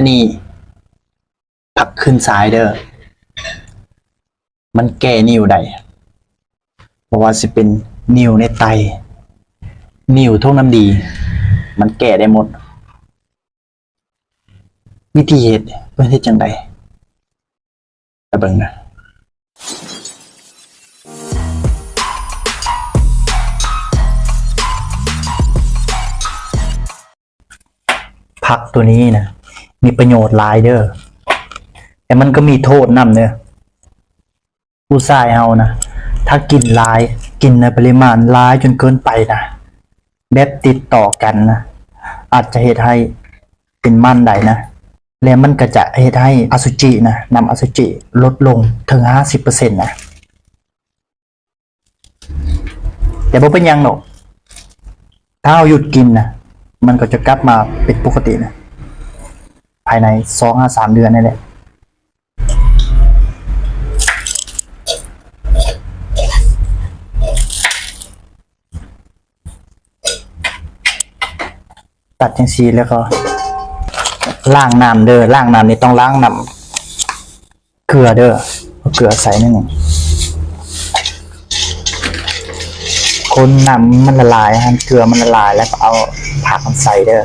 อันนี้ผักขึ้นซ้ายเด้อ มันแก้นิ้วได้เพราะว่าสิเป็นนิ้วในไต นิ้วท่งน้ำดี มันแก้ได้หมด วิธีเฮ็ดเพื่อที่จังใดไปเบิ่งนะผักตัวนี้นะ มีประโยชน์หลายเด้อแต่มันก็มีโทษนำเด้อผู้ชายเฮานะถ้ากินหลายกินในปริมาณหลายจนเกินไปนะแบบติดต่อกันนะอาจจะเหตุให้เป็นมันได้นะแล้วมันก็จะเหตุให้อสุจินะนำอสุจิลดลงถึงห้าสิบเปอร์เซ็นต์นะแต่บ่เป็นยังหรอกถ้าเราหยุดกินนะมันก็จะกลับมาเป็นปกตินะ ภายในสองห้าสามเดือนนี่แหละตัดจังซีแล้วก็ล้างน้ำเด้อล้างน้ำนี่ต้องล้างน้ำเกลือเด้อเอาเกลือใส่นิดหนึ่งคนน้ำมันละลายฮะเกลือมันละลายแล้วก็เอาผักมันใส่เด้อ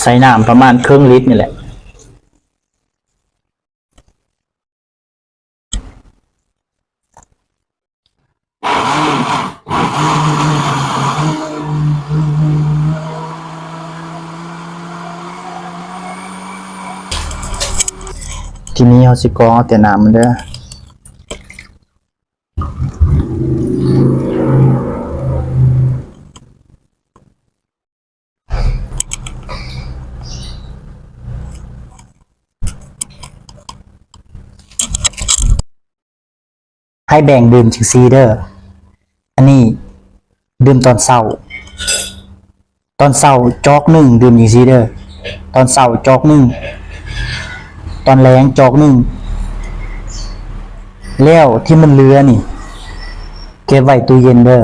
ใส่น้ำประมาณครึ่งลิตรนี่แหละทีนี้เอาสิกองเอาแต่น้ำมันเด้อ ให้แบ่งดื่มถึงซีเดอร์อันนี้ดื่มตอนเศร้า ตอนเศร้าจอกหนึ่งดื่มอย่างซีเดอร์ตอนเศร้าจอกหนึ่งตอนแรงจอกหนึ่งแล้วที่มันเลือนี่ เก็บไว้ตู้เย็นเด้อ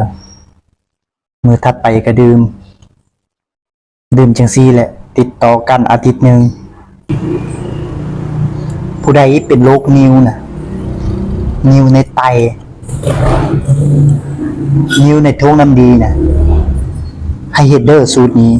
มือถัดไปก็ดื่ม ดื่มจังซีแหละ ติดต่อกันอาทิตย์หนึ่งผู้ใดเป็นโรคนิ้วนะ นิ้วในไต นิ้วในท้องน้ำดีนะให้เฮดเดอร์สูตรนี้